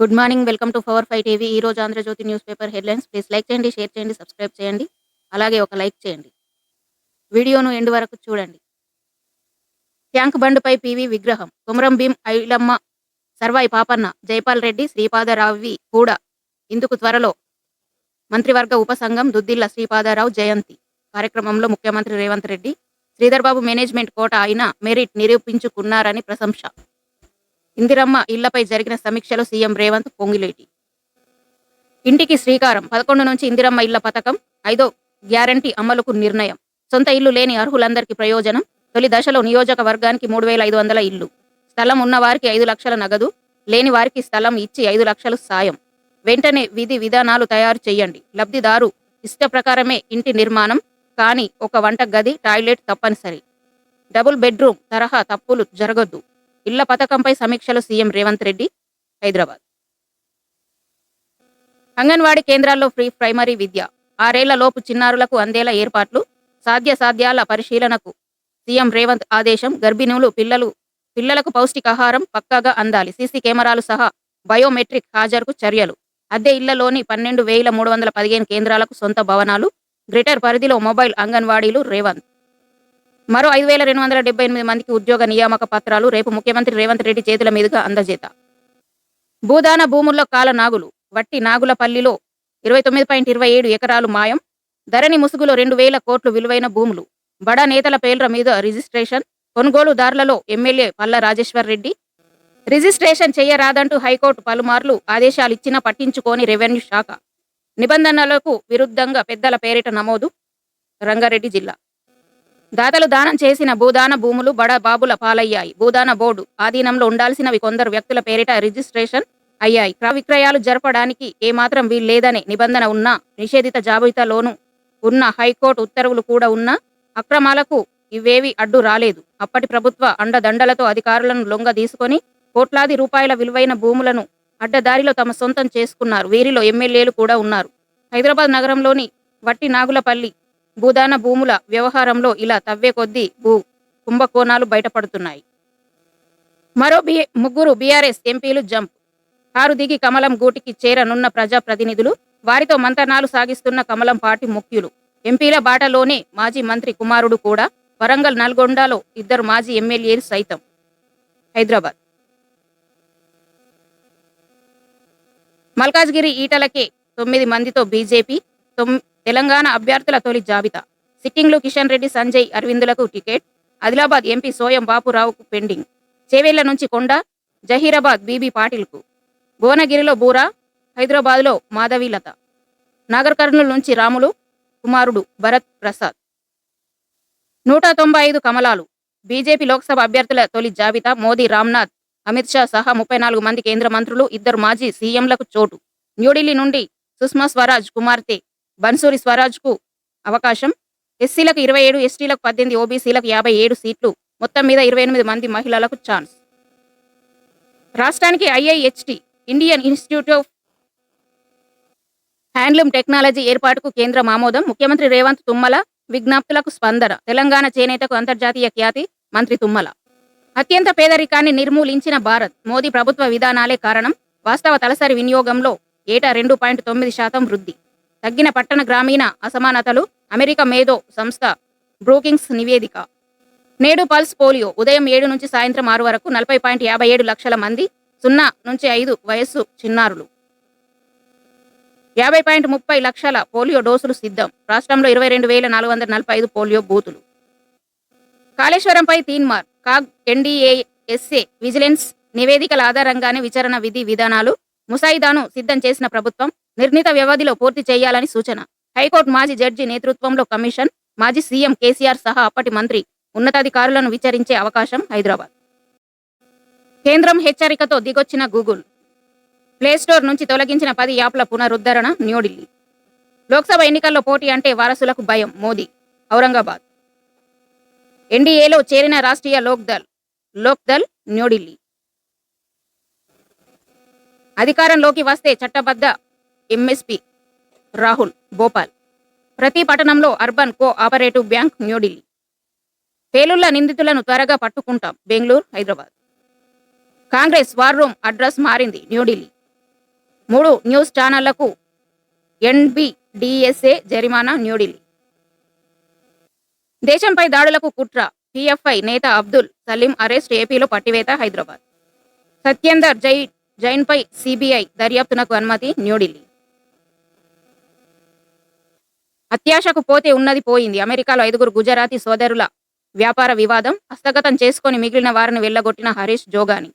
Good morning welcome to power five TV. ఈ రోజు Andhrajyothy news paper headlines. Please like చేయండి share చేయండి subscribe చేయండి. అలాగే ఒక లైక్ చేయండి. వీడియోను ఎండ్ వరకు చూడండి. ట్యాంక్ బండ్పై పివి విగ్రహం. కుమరం భీం ఐలమ్మ సర్వాయి పాపన్న జైపాల్ రెడ్డి శ్రీపాదరావి కూడా ఇందుకు త్వరలో మంత్రివర్గ ఉపసంఘం దుద్దిల్ల శ్రీపాదరావు జయంతి. కార్యక్రమంలో ముఖ్యమంత్రి రేవంత్ రెడ్డి శ్రీధర్బాబు మేనేజ్మెంట్ కోట అయిన మెరిట్ నిరూపించుకున్నారని ప్రశంస. ఇందిరమ్మ ఇళ్ళపై జరిగిన సమీక్షలో సీఎం రేవంత్ పొంగిలేటి. ఇంటికి శ్రీకారం పదకొండు నుంచి ఇందిరమ్మ ఇళ్ళ పథకం ఐదో గ్యారంటీ అమలుకు నిర్ణయం. సొంత ఇల్లు లేని అర్హులందరికీ ప్రయోజనం తొలి దశలో నియోజకవర్గానికి మూడు వేల ఐదు వందల ఇల్లు. స్థలం ఉన్నవారికి ఐదు లక్షల నగదు లేని వారికి స్థలం ఇచ్చి ఐదు లక్షలు సాయం. వెంటనే విధి విధానాలు తయారు చేయండి. లబ్ధిదారు ఇష్ట ప్రకారమే ఇంటి నిర్మాణం కానీ ఒక వంట గది టాయిలెట్ తప్పనిసరి. డబుల్ బెడ్రూమ్ తరహా తప్పులు జరగొద్దు. ఇళ్ళ పథకంపై సమీక్షలు సీఎం రేవంత్ రెడ్డి హైదరాబాద్. అంగన్వాడీ కేంద్రాల్లో ఫ్రీ ప్రైమరీ విద్య. ఆరేళ్ళలోపు చిన్నారులకు అందేలా ఏర్పాట్లు సాధ్య సాధ్యాల పరిశీలనకు సీఎం రేవంత్ ఆదేశం గర్భిణులు పిల్లలు పిల్లలకు పౌష్టికాహారం పక్కాగా అందాలి. సీసీ కెమెరాలు సహా బయోమెట్రిక్ హాజరుకు చర్యలు. అద్దె ఇళ్ళలోని పన్నెండు వేల మూడు వందల పదిహేను కేంద్రాలకు సొంత భవనాలు గ్రేటర్ పరిధిలో మొబైల్ అంగన్వాడీలు రేవంత్. మరో ఐదు వేల రెండు వందల డెబ్బై ఎనిమిది మందికి ఉద్యోగ నియామక పత్రాలు రేపు ముఖ్యమంత్రి రేవంత్ రెడ్డి చేతుల మీదుగా అందజేత. భూదాన భూముల్లో కాల నాగులు వట్టి నాగులపల్లిలో ఇరవై తొమ్మిది పాయింట్ ఇరవై ఏడు ఎకరాలు మాయం ధరణి ముసుగులో రెండు వేల కోట్లు విలువైన భూములు బడా నేతల పేర్ల మీద రిజిస్ట్రేషన్ కొనుగోలుదారులలో ఎమ్మెల్యే పల్ల రాజేశ్వర్ రెడ్డి. రిజిస్ట్రేషన్ చేయరాదంటూ హైకోర్టు పలుమార్లు ఆదేశాలు ఇచ్చినా పట్టించుకోని రెవెన్యూ శాఖ. నిబంధనలకు విరుద్ధంగా పెద్దల పేరిట నమోదు రంగారెడ్డి జిల్లా. దాతలు దానం చేసిన భూదాన భూములు బడా బాబుల పాలయ్యాయి. భూదాన బోర్డు ఆధీనంలో ఉండాల్సినవి కొందరు వ్యక్తుల పేరిట రిజిస్ట్రేషన్ అయ్యాయి. క్రయ విక్రయాలు జరపడానికి ఏమాత్రం వీల్లేదనే నిబంధన ఉన్నా నిషేధిత జాబితాలోనూ ఉన్న హైకోర్టు ఉత్తర్వులు కూడా ఉన్నా అక్రమాలకు ఇవేవి అడ్డు రాలేదు. అప్పటి ప్రభుత్వ అండదండలతో అధికారులను లొంగ తీసుకొని కోట్లాది రూపాయల విలువైన భూములను అడ్డదారిలో తమ సొంతం చేసుకున్నారు. వీరిలో ఎమ్మెల్యేలు కూడా ఉన్నారు. హైదరాబాద్ నగరంలోని వట్టి నాగులపల్లి భూదాన భూముల వ్యవహారంలో ఇలా తవ్వే కొద్దీ భూ కుంభకోణాలు బయటపడుతున్నాయి. మరో బి ముగ్గురు బీఆర్ఎస్ ఎంపీలు జంప్. కారు దిగి కమలం గూటికి చేరనున్న ప్రజాప్రతినిధులు వారితో మంతనాలు సాగిస్తున్న కమలం పార్టీ ముఖ్యులు. ఎంపీల బాటలోనే మాజీ మంత్రి కుమారుడు కూడా వరంగల్ నల్గొండలో ఇద్దరు మాజీ ఎమ్మెల్యేలు సైతం. హైదరాబాద్. మల్కాజ్గిరి ఈటలకే తొమ్మిది మందితో బీజేపీ తొమ్- తెలంగాణ అభ్యర్థుల తొలి జాబితా. సిట్టింగ్లు కిషన్ రెడ్డి సంజయ్ అరవిందులకు టికెట్. ఆదిలాబాద్ ఎంపీ సోయం బాపురావుకు పెండింగ్. చేవేళ్ళ నుంచి కొండ జహీరాబాద్ బీబీ పాటిల్కు. భువనగిరిలో బూరా హైదరాబాద్లో మాధవీలత. నాగర్ కర్నూలు నుంచి రాములు కుమారుడు భరత్ ప్రసాద్. నూట తొంభై ఐదు కమలాలు. బీజేపీ లోక్సభ అభ్యర్థుల తొలి జాబితా మోదీ రామ్నాథ్ అమిత్ షా సహా ముప్పై నాలుగు మంది కేంద్ర మంత్రులు ఇద్దరు మాజీ సీఎంలకు చోటు. న్యూఢిల్లీ నుండి సుష్మా స్వరాజ్ కుమార్తె బన్సూరి స్వరాజ్కు అవకాశం. ఎస్సీలకు ఇరవై ఏడు ఎస్టీలకు పద్దెనిమిది ఓబీసీలకు యాభై ఏడు సీట్లు. మొత్తం మీద ఇరవై ఎనిమిది మంది మహిళలకు ఛాన్స్. రాష్ట్రానికి IIHT Indian institute of handloom technology ఏర్పాటుకు కేంద్రం ఆమోదం. ముఖ్యమంత్రి రేవంత్ తుమ్మల విజ్ఞప్తులకు స్పందన. తెలంగాణ చేనేతకు అంతర్జాతీయ ఖ్యాతి మంత్రి తుమ్మల. అత్యంత పేదరికాన్ని నిర్మూలించిన భారత్ మోదీ ప్రభుత్వ విధానాలే కారణం. వాస్తవ తలసరి వినియోగంలో ఏటా రెండు పాయింట్ తొమ్మిది శాతం వృద్ధి. తగ్గిన పట్టణ గ్రామీణ అసమానతలు అమెరికా మేధో సంస్థ బ్రూకింగ్స్ నివేదిక. నేడు పల్స్ పోలియో ఉదయం ఏడు నుంచి సాయంత్రం ఆరు వరకు నలభై పాయింట్ యాభై ఏడు లక్షల మంది సున్నా నుంచి ఐదు వయస్సు చిన్నారులు. యాభై పాయింట్ ముప్పై లక్షల పోలియో డోసులు సిద్ధం. రాష్ట్రంలో ఇరవై రెండు వేల నాలుగు వందల నలభై ఐదు పోలియో బూతులు. కాళేశ్వరంపై తీన్మార్ కాగ్ ఎన్డీఏఎస్ఏ విజిలెన్స్ నివేదికల ఆధారంగానే విచారణ విధి విధానాలు ముసాయిదాను సిద్ధం చేసిన ప్రభుత్వం నిర్ణీత వ్యవధిలో పూర్తి చేయాలని సూచన. హైకోర్టు మాజీ జడ్జి నేతృత్వంలో కమిషన్ మాజీ సీఎం కేసీఆర్ సహా అప్పటి మంత్రి ఉన్నతాధికారులను విచారించే అవకాశం హైదరాబాద్. కేంద్రం హెచ్చరికతో దిగొచ్చిన గూగుల్. ప్లేస్టోర్ నుంచి తొలగించిన పది యాప్ల పునరుద్ధరణ న్యూఢిల్లీ. లోక్సభ ఎన్నికల్లో పోటీ అంటే వారసులకు భయం మోదీ. ఔరంగాబాద్. ఎన్డీఏలో చేరిన రాష్ట్రీయ లోక్దల్ లోక్దల్ న్యూఢిల్లీ. అధికారంలోకి వస్తే చట్టబద్ధ ఎంఎస్పి రాహుల్ భోపాల్ ప్రతి పట్టణంలో urban co operative bank New Delhi పేలుళ్ళ నిందితులను త్వరగా పట్టుకుంటాం Bengaluru Hyderabad. Congress war room address మారింది న్యూఢిల్లీ మూడు న్యూస్ ఛానళ్ళకు ఎన్బిడిఎస్ఏ జరిమానా న్యూఢిల్లీ దేశంపై దాడులకు కుట్ర పిఎఫ్ఐ నేత అబ్దుల్ సలీం అరెస్ట్ ఏపీలో పట్టివేత హైదరాబాద్. సత్యేందర్ జై జైన్పై సిబిఐ దర్యాప్తునకు అనుమతి న్యూఢిల్లీ అత్యాశకు పోతే ఉన్నది పోయింది. అమెరికాలో ఐదుగురు గుజరాతీ సోదరుల వ్యాపార వివాదం హస్తగతం చేసుకొని మిగిలిన వారిని వెళ్ళగొట్టిన హరీష్ జోగాని.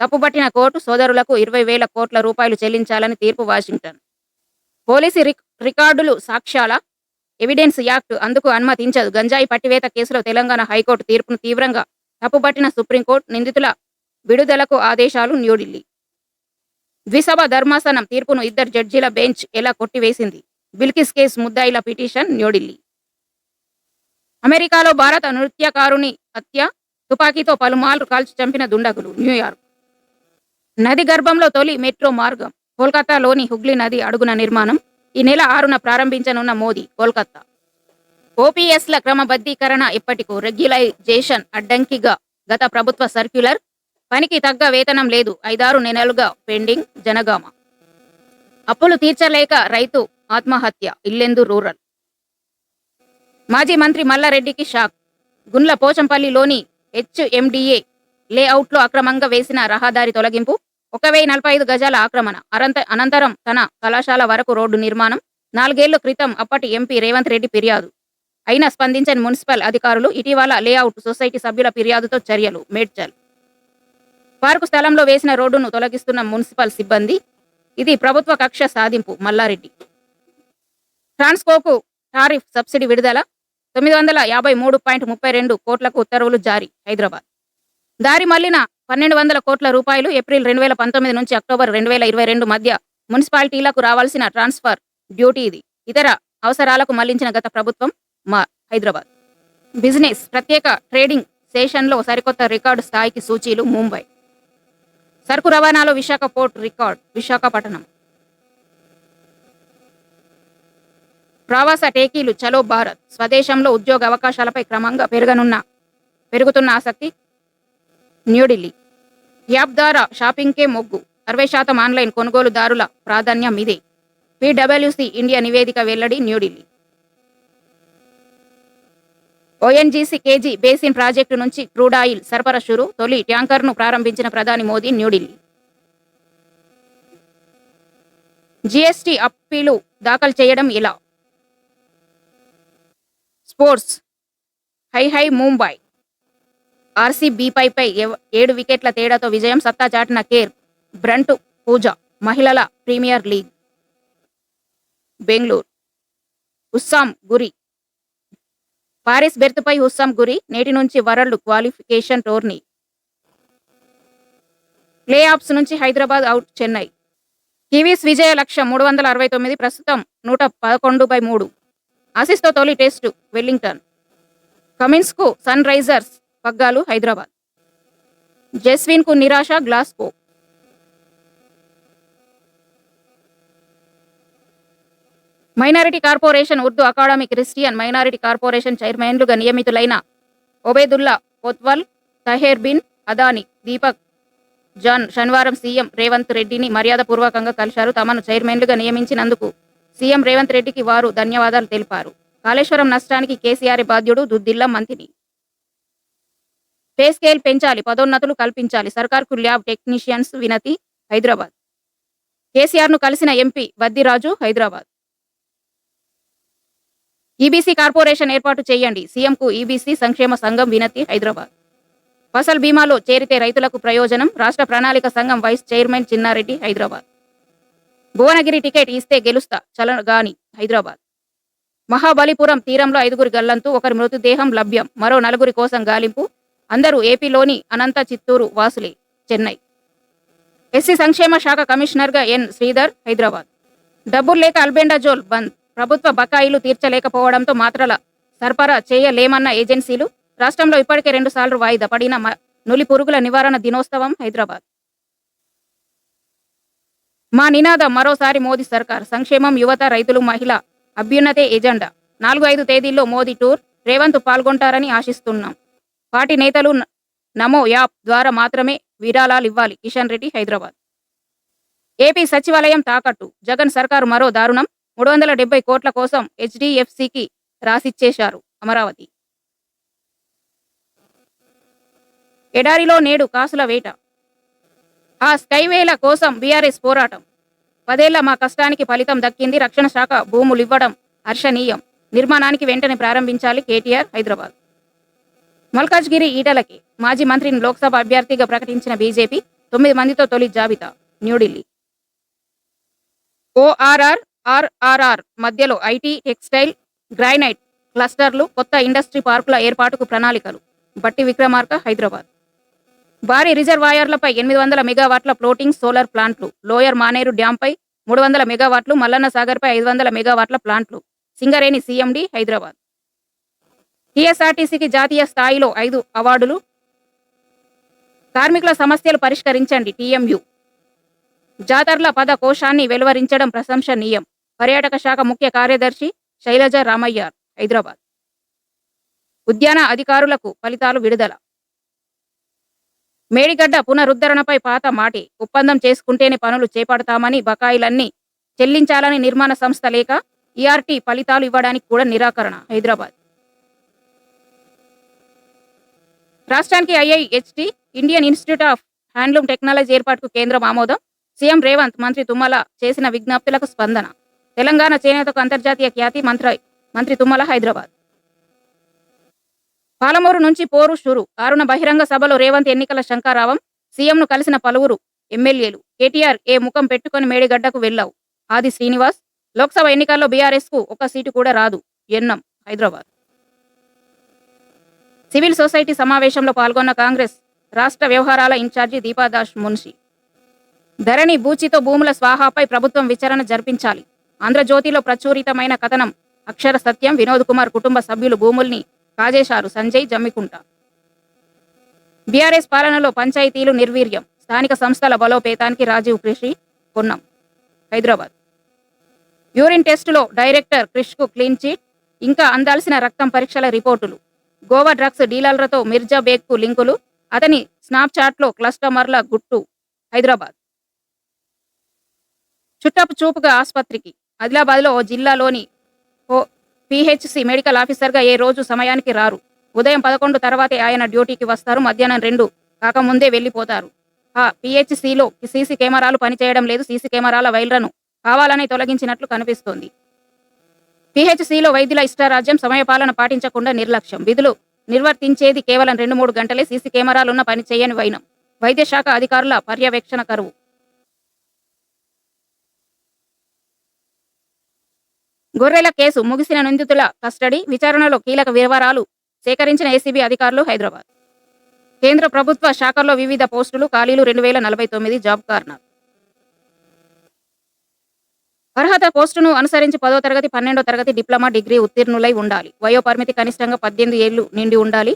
తప్పుబట్టిన కోర్టు సోదరులకు ఇరవై వేల కోట్ల రూపాయలు చెల్లించాలని తీర్పు వాషింగ్టన్. పోలీసు రికార్డులు సాక్ష్యాల ఎవిడెన్స్ యాక్ట్ అందుకు అనుమతించదు. గంజాయి పట్టివేత కేసులో తెలంగాణ హైకోర్టు తీర్పును తీవ్రంగా తప్పుపట్టిన సుప్రీంకోర్టు నిందితుల విడుదలకు ఆదేశాలు న్యూఢిల్లీ. ద్విసభ ధర్మాసనం తీర్పును ఇద్దరు జడ్జీల బెంచ్ ఎలా కొట్టివేసింది? బిల్కిస్ కేసు ముద్దాయిల పిటిషన్ న్యూఢిల్లీ. అమెరికాలో భారత నృత్యకారుని హత్య తుపాకీతో పలుమార్లు కాల్చి చంపిన దుండగులు న్యూయార్క్. నది గర్భంలో తొలి మెట్రో మార్గం కోల్కతాలోని హుగ్లీ నది అడుగున నిర్మాణం. ఈ నెల ఆరున ప్రారంభించనున్న మోదీ కోల్కతా. ఓపీఎస్ల క్రమబద్ధీకరణ ఇప్పటికూ రెగ్యులైజేషన్ అడ్డంకిగా గత ప్రభుత్వ సర్క్యులర్. పనికి తగ్గ వేతనం లేదు ఐదారు నెలలుగా పెండింగ్ జనగామ. అప్పులు తీర్చలేక రైతు ఆత్మహత్య ఇల్లెందు రూరల్. మాజీ మంత్రి మల్లారెడ్డికి షాక్. గుండ్ల పోచంపల్లిలోని హెచ్ఎండిఏ లేఅవుట్లో అక్రమంగా వేసిన రహదారి తొలగింపు ఒక వెయ్యి నలభై ఐదు గజాల ఆక్రమణ. అరంత అనంతరం తన కళాశాల వరకు రోడ్డు నిర్మాణం నాలుగేళ్ళ క్రితం అప్పటి ఎంపీ రేవంత్ రెడ్డి ఫిర్యాదు. అయినా స్పందించని మున్సిపల్ అధికారులు ఇటీవల లేఅవుట్ సొసైటీ సభ్యుల ఫిర్యాదుతో చర్యలు మేడ్చల్. పార్కు స్థలంలో వేసిన రోడ్డును తొలగిస్తున్న మున్సిపల్ సిబ్బంది ఇది ప్రభుత్వ కక్ష సాధింపు మల్లారెడ్డి. ట్రాన్స్కోకు టారిఫ్ సబ్సిడీ విడుదల తొమ్మిది వందల యాభై మూడు పాయింట్ ముప్పై రెండు కోట్లకు ఉత్తర్వులు జారీ హైదరాబాద్. దారి మళ్ళిన పన్నెండు వందల కోట్ల రూపాయలు ఏప్రిల్ రెండు వేల పంతొమ్మిది నుంచి అక్టోబర్ రెండు వేల ఇరవై రెండు మధ్య మున్సిపాలిటీలకు రావాల్సిన ట్రాన్స్ఫర్ డ్యూటీ ఇది. ఇతర అవసరాలకు మళ్ళించిన గత ప్రభుత్వం మా హైదరాబాద్. బిజినెస్ ప్రత్యేక ట్రేడింగ్ సెషన్లో సరికొత్త రికార్డు స్థాయికి సూచీలు ముంబై. సరుకు రవాణాలో విశాఖ పోర్ట్ రికార్డ్ విశాఖపట్నం. ప్రవాస టేకీలు చలో భారత్ స్వదేశంలో ఉద్యోగ అవకాశాలపై క్రమంగా పెరగనున్న పెరుగుతున్న ఆసక్తి న్యూఢిల్లీ. యాప్ ద్వారా షాపింగ్కే మొగ్గు. అరవై శాతం ఆన్లైన్ కొనుగోలుదారుల ప్రాధాన్యం ఇదే. పిడబ్ల్యూసి ఇండియా నివేదిక వెల్లడి New Delhi. ONGC KG basin project నుంచి క్రూడ్ ఆయిల్ సరఫరా షురు తొలి ట్యాంకర్ను ప్రారంభించిన ప్రధాని మోదీ న్యూఢిల్లీ. జీఎస్టీ అప్పీలు దాఖలు చేయడం ఇలా స్పోర్ట్స్. High high Mumbai. ఆర్సీబీపై పై ఏడు వికెట్ల తేడాతో విజయం సత్తా చాటిన కేర్ బ్రంట్ పూజ మహిళల ప్రీమియర్ లీగ్. బెంగళూరు. హుస్సాం గురి. పారిస్ బెర్త్పై హుస్సాం గురి నేటి నుంచి world qualification tourney. Play offs నుంచి హైదరాబాద్ అవుట్ చెన్నై. కివీస్ విజయ లక్ష్యం మూడు వందల అరవై తొమ్మిది ప్రస్తుతం నూట పదకొండు బై మూడు. ఆసిస్తో తొలి టెస్టు వెల్లింగ్టన్. కమిన్స్కు సన్ రైజర్స్ పగ్గాలు హైదరాబాద్. జస్విన్కు నిరాశ Glasgow minority corporation Urdu academy Christian minority corporation చైర్మన్లుగా నియమితులైన ఒబేదుల్లా కొత్వల్ తహేర్ బిన్ అదాని దీపక్ జాన్ శనివారం సీఎం రేవంత్ రెడ్డిని మర్యాదపూర్వకంగా కలిశారు. తమను చైర్మన్లుగా నియమించినందుకు సీఎం రేవంత్ రెడ్డికి వారు ధన్యవాదాలు తెలిపారు. కాళేశ్వరం నష్టానికి కేసీఆర్ బాధ్యుడు దుద్దిల్ల మంతిని పే స్కేల్ పెంచాలి పదోన్నతులు కల్పించాలి సర్కార్కు ల్యాబ్ టెక్నీషియన్స్ వినతి హైదరాబాద్. కేసీఆర్ను కలిసిన MP Baddiraju Hyderabad. EBC corporation ఏర్పాటు చేయండి సీఎంకు ఈబీసీ సంక్షేమ సంఘం వినతి హైదరాబాద్. ఫసల్ బీమాలో చేరితే రైతులకు ప్రయోజనం రాష్ట్ర ప్రణాళిక సంఘం vice chairman Chinnareddy Hyderabad. Bhuvanagiri ticket ఇస్తే గెలుస్తా చలగాని హైదరాబాద్. మహాబలిపురం తీరంలో ఐదుగురి గల్లంతు ఒకరి మృతదేహం లభ్యం మరో నలుగురి కోసం గాలింపు. అందరూ ఏపీలోని అనంత చిత్తూరు వాసులే చెన్నై. ఎస్సీ సంక్షేమ శాఖ కమిషనర్గా ఎన్. శ్రీధర్ హైదరాబాద్. డబ్బులు లేక అల్బెండాజోల్ బంద్. ప్రభుత్వ బకాయిలు తీర్చలేకపోవడంతో మాత్రల సరఫరా చేయలేమన్న ఏజెన్సీలు. రాష్ట్రంలో ఇప్పటికే రెండుసార్లు వాయిదా పడిన నులి పురుగుల నివారణ దినోత్సవం హైదరాబాద్. మా నినాదం మరోసారి మోదీ సర్కార్. సంక్షేమం యువత రైతులు మహిళ అభ్యున్నతే ఎజెండా. నాలుగు ఐదు తేదీల్లో మోదీ టూర్ రేవంత్ పాల్గొంటారని ఆశిస్తున్నాం. పార్టీ నేతలు నమో యాప్ ద్వారా మాత్రమే విరాళాలు ఇవ్వాలి. కిషన్ రెడ్డి హైదరాబాద్. ఏపీ సచివాలయం తాకట్టు. జగన్ సర్కారు మరో దారుణం. మూడు వందల డెబ్బై కోట్ల కోసం హెచ్డిఎఫ్సికి రాసిచ్చేశారు అమరావతి. ఎడారిలో నేడు కాసుల వేట. ఆ స్కైవేల కోసం బీఆర్ఎస్ పోరాటం. పదేళ్ళ మా కష్టానికి ఫలితం దక్కింది రక్షణ శాఖ భూములు ఇవ్వడం హర్షణీయం. నిర్మాణానికి వెంటనే ప్రారంభించాలి కేటీఆర్ హైదరాబాద్. మల్కాజ్గిరి ఈటలకి మాజీ మంత్రిని లోక్సభ అభ్యర్థిగా ప్రకటించిన బీజేపీ తొమ్మిది మందితో తొలి జాబితా న్యూఢిల్లీ. ఓఆర్ఆర్ ఆర్ఆర్ఆర్ మధ్యలో ఐటీ టెక్స్టైల్ గ్రైనైట్ క్లస్టర్లు కొత్త ఇండస్ట్రీ పార్కుల ఏర్పాటుకు ప్రణాళికలు. బట్టి విక్రమార్క హైదరాబాద్. భారీ రిజర్వాయర్లపై ఎనిమిది వందల మెగావాట్ల ఫ్లోటింగ్ సోలార్ ప్లాంట్లు లోయర్ మానేరు డ్యాంపై మూడు వందల మెగావాట్లు మల్లన్న సాగర్పై ఐదు వందల మెగావాట్ల ప్లాంట్లు. సింగరేణి సీఎండి హైదరాబాద్. టీఎస్ఆర్టీసీకి జాతీయ స్థాయిలో ఐదు అవార్డులు. కార్మికుల సమస్యలు పరిష్కరించండి టీఎంయు. జాతర్ల పద కోశాన్ని వెలువరించడం ప్రశంసనీయం. పర్యాటక శాఖ ముఖ్య కార్యదర్శి శైలజ రామయ్యార్ హైదరాబాద్. ఉద్యాన అధికారులకు ఫలితాలు విడుదల. మేడిగడ్డ పునరుద్ధరణపై పాత మాటి ఒప్పందం చేసుకుంటేనే పనులు చేపడతామని బకాయిలన్నీ చెల్లించాలని నిర్మాణ సంస్థ లేక ఈఆర్టీ ఫలితాలు ఇవ్వడానికి కూడా నిరాకరణ. హైదరాబాద్. రాష్ట్రానికి IIHT Indian institute of handloom technology ఏర్పాటుకు కేంద్రం ఆమోదం. సీఎం రేవంత్ మంత్రి తుమ్మల చేసిన విజ్ఞప్తులకు స్పందన. తెలంగాణ చేనేతకు అంతర్జాతీయ ఖ్యాతి మంత్రి మంత్రి తుమ్మల హైదరాబాద్. పాలమూరు నుంచి పోరు షురు. ఆరున బహిరంగ సభలో రేవంత్ ఎన్నికల శంకారావం సీఎంను కలిసిన పలువురు ఎమ్మెల్యేలు. కేటీఆర్ ఏ ముఖం పెట్టుకొని మేడిగడ్డకు వెళ్ళావు ఆది శ్రీనివాస్. లోక్సభ ఎన్నికల్లో బీఆర్ఎస్కు ఒక సీటు కూడా రాదు. ఎన్నం హైదరాబాద్. సివిల్ సొసైటీ సమావేశంలో పాల్గొన్న కాంగ్రెస్ రాష్ట్ర వ్యవహారాల ఇన్ఛార్జి దీపాదాస్ మున్షి. ధరణి బూచితో భూముల స్వాహాపై ప్రభుత్వం విచారణ జరిపించాలి. ఆంధ్రజ్యోతిలో ప్రచురితమైన కథనం అక్షర సత్యం వినోద్ కుమార్ కుటుంబ సభ్యులు భూముల్ని కాజేశారు సంజయ్ జమ్మికుంట. బీఆర్ఎస్ పాలనలో పంచాయతీలు నిర్వీర్యం. స్థానిక సంస్థల బలోపేతానికి రాజీవ్ కృషి కొన్నాం. హైదరాబాద్. యూరిన్ టెస్టులో డైరెక్టర్ క్రిష్కు క్లీన్ చీట్ ఇంకా అందాల్సిన రక్తం పరీక్షల రిపోర్టులు. గోవా డ్రగ్స్ డీలర్లతో మిర్జా బేగ్కు లింకులు అతని స్నాప్చాట్లో క్లస్టమర్ల గుట్టు. హైదరాబాద్. చుట్టపు చూపుగా ఆసుపత్రికి. ఆదిలాబాద్లో జిల్లాలోని పిహెచ్సి మెడికల్ ఆఫీసర్గా ఏ రోజు సమయానికి రారు. ఉదయం పదకొండు తర్వాతే ఆయన డ్యూటీకి వస్తారు. మధ్యాహ్నం రెండు కాకముందే వెళ్ళిపోతారు. ఆ పిహెచ్సిలో సీసీ కెమెరాలు పనిచేయడం లేదు. సీసీ కెమెరాల వైర్లను కావాలని తొలగించినట్లు కనిపిస్తోంది. పిహెచ్సిలో వైద్యుల ఇష్టారాజ్యం సమయపాలన పాటించకుండా నిర్లక్ష్యం. విధులు నిర్వర్తించేది కేవలం రెండు మూడు గంటలే. సీసీ కెమెరాలున్న పని చేయని వైనం. వైద్య శాఖ అధికారుల పర్యవేక్షణ కరువు. గొర్రెల కేసు ముగిసిన నిందితుల కస్టడీ విచారణలో కీలక వివరాలు సేకరించిన ఏసీబీ అధికారులు హైదరాబాద్. కేంద్ర ప్రభుత్వ శాఖల్లో వివిధ పోస్టులు ఖాళీలు రెండు వేల నలభై తొమ్మిది జాబ్ కార్నర్. అర్హత పోస్టును అనుసరించి పదో తరగతి పన్నెండో తరగతి డిప్లొమా డిగ్రీ ఉత్తీర్ణులై ఉండాలి. వయో పరిమితి కనిష్టంగా పద్దెనిమిది ఏళ్ళు నిండి ఉండాలి.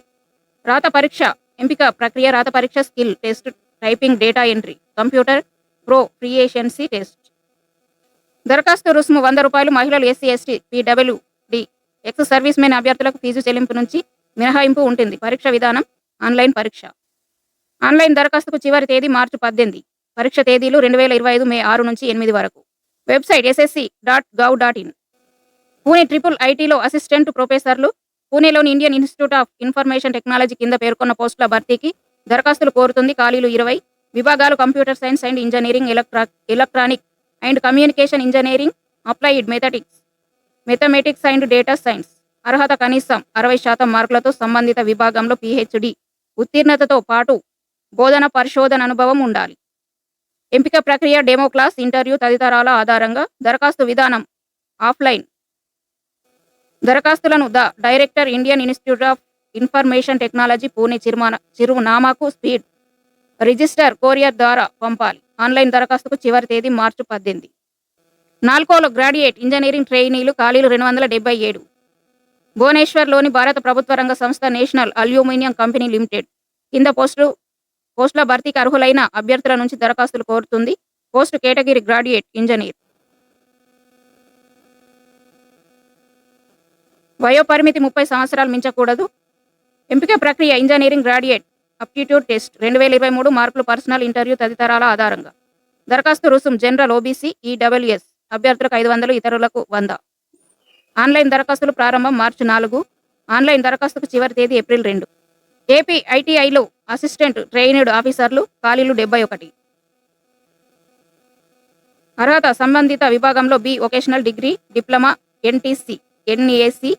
రాత పరీక్ష ఎంపిక ప్రక్రియ రాత పరీక్ష skill test typing data entry computer proficiency test. దరఖాస్తు రుసుము వంద రూపాయలు మహిళలు SC ST PWD ex service men అభ్యర్థులకు ఫీజు చెల్లింపు నుంచి మినహాయింపు ఉంటుంది. పరీక్ష విధానం ఆన్లైన్ పరీక్ష. ఆన్లైన్ దరఖాస్తుకు చివరి తేదీ మార్చి పద్దెనిమిది. పరీక్ష తేదీలు రెండు వేల ఇరవై ఐదు మే ఆరు నుంచి ఎనిమిది వరకు. Website SSC dot gov dot in. Pune triple ఐటీలో assistant professors పూణేలోని Indian institute of information technology కింద పేర్కొన్న పోస్టుల భర్తీకి దరఖాస్తులు కోరుతుంది ఖాళీలు ఇరవై. విభాగాలు computer science and engineering electro electronic and communication engineering applied mathematics mathematics and data science. అర్హత కనీసం అరవై శాతం మార్కులతో సంబంధిత విభాగంలో పిహెచ్డి. ఉత్తీర్ణతతో పాటు బోధన పరిశోధన అనుభవం ఉండాలి. ఎంపిక ప్రక్రియ డెమో క్లాస్ ఇంటర్వ్యూ తదితరాల ఆధారంగా దరఖాస్తు విధానం ఆఫ్లైన్. దరఖాస్తులను the director Indian institute of information technology Pune చిరుమాన చిరునామాకు స్పీడ్ రిజిస్టర్ కోరియర్ ద్వారా పంపాలి. ఆన్లైన్ దరఖాస్తుకు చివరి తేదీ మార్చి పద్దెనిమిది. నాల్కోలో గ్రాడ్యుయేట్ ఇంజనీరింగ్ ట్రైనీలు ఖాళీలు రెండు వందల డెబ్బై ఏడు. భువనేశ్వర్లోని భారత ప్రభుత్వ రంగ సంస్థ నేషనల్ అల్యూమినియం కంపెనీ లిమిటెడ్. కింద పోస్టు పోస్టుల భర్తీకి అర్హులైన అభ్యర్థుల నుంచి దరఖాస్తులు కోరుతుంది. Post category graduate engineer. వయోపరిమితి ముప్పై సంవత్సరాలు మించకూడదు. ఎంపిక ప్రక్రియ ఇంజనీరింగ్ గ్రాడ్యుయేట్. Aptitude test. రెండు వేల ఇరవై మూడు మార్కులు పర్సనల్ ఇంటర్వ్యూ తదితరాల ఆధారంగా. దరఖాస్తు రుసుం జనరల్ ఓబీసీ ఈడబ్ల్యూఎస్ అభ్యర్థులకు ఐదు వందలు ఇతరులకు వంద. ఆన్లైన్ దరఖాస్తులు ప్రారంభం మార్చి నాలుగు. ఆన్లైన్ దరఖాస్తుకు చివరి తేదీ ఏప్రిల్ రెండు. ఏపీ ఐటీఐలో అసిస్టెంట్ ట్రైనడ్ ఆఫీసర్లు ఖాళీలు డెబ్బై ఒకటి. అర్హత సంబంధిత విభాగంలో B vocational degree diploma NTC NAC.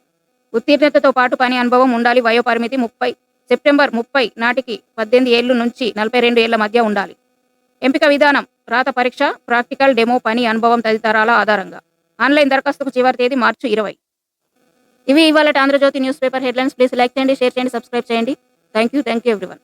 ఉత్తీర్ణతతో పాటు పని అనుభవం ఉండాలి. వయోపరిమితి ముప్పై. సెప్టెంబర్ ముప్పై నాటికి పద్దెనిమిది ఏళ్ళు నుంచి నలభై రెండు ఏళ్ళ మధ్య ఉండాలి. ఎంపిక విధానం రాత పరీక్ష ప్రాక్టికల్ డెమో పని అనుభవం తదితరాల ఆధారంగా. ఆన్లైన్ దరఖాస్తుకు చివరి తేదీ మార్చి ఇరవై. ఇవి ఇవాళ Andhrajyothy news paper headlines. Please like చేయండి షేర్ చేయండి సబ్స్క్రైబ్ చేయండి. Thank you thank you everyone.